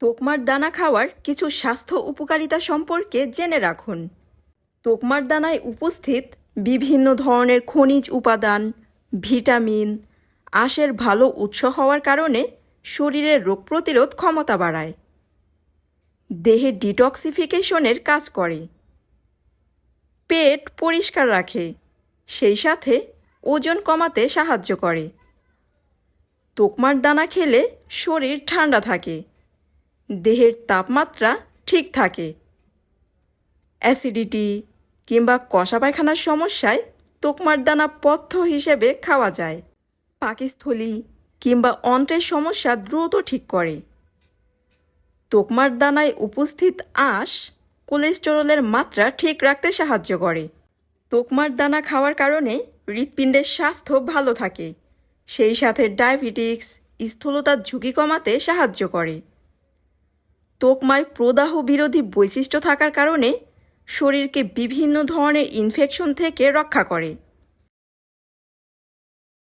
তোকমার দানা খাওয়ার কিছু স্বাস্থ্য উপকারিতা সম্পর্কে জেনে রাখুন। তোকমার দানায় উপস্থিত বিভিন্ন ধরনের খনিজ উপাদান, ভিটামিন, আঁশের ভালো উৎস হওয়ার কারণে শরীরের রোগ প্রতিরোধ ক্ষমতা বাড়ায়। দেহের ডিটক্সিফিকেশনের কাজ করে। পেট পরিষ্কার রাখে, সেই সাথে ওজন কমাতে সাহায্য করে। তোকমার দানা খেলে শরীর ঠান্ডা থাকে। দেহের তাপমাত্রা ঠিক থাকে। অ্যাসিডিটি কিংবা কষা পায়খানার সমস্যায় তোকমার দানা পথ্য হিসেবে খাওয়া যায়। পাকিস্থলী কিংবা অন্ত্রের সমস্যা দ্রুত ঠিক করে। তোকমার দানায় উপস্থিত আঁশ কোলেস্টেরলের মাত্রা ঠিক রাখতে সাহায্য করে। তোকমার দানা খাওয়ার কারণে হৃৎপিণ্ডের স্বাস্থ্য ভালো থাকে। সেই সাথে ডায়াবেটিক্স, স্থূলতার ঝুঁকি কমাতে সাহায্য করে। তোকমায় প্রদাহ বিরোধী বৈশিষ্ট্য থাকার কারণে শরীরকে বিভিন্ন ধরনের ইনফেকশন থেকে রক্ষা করে।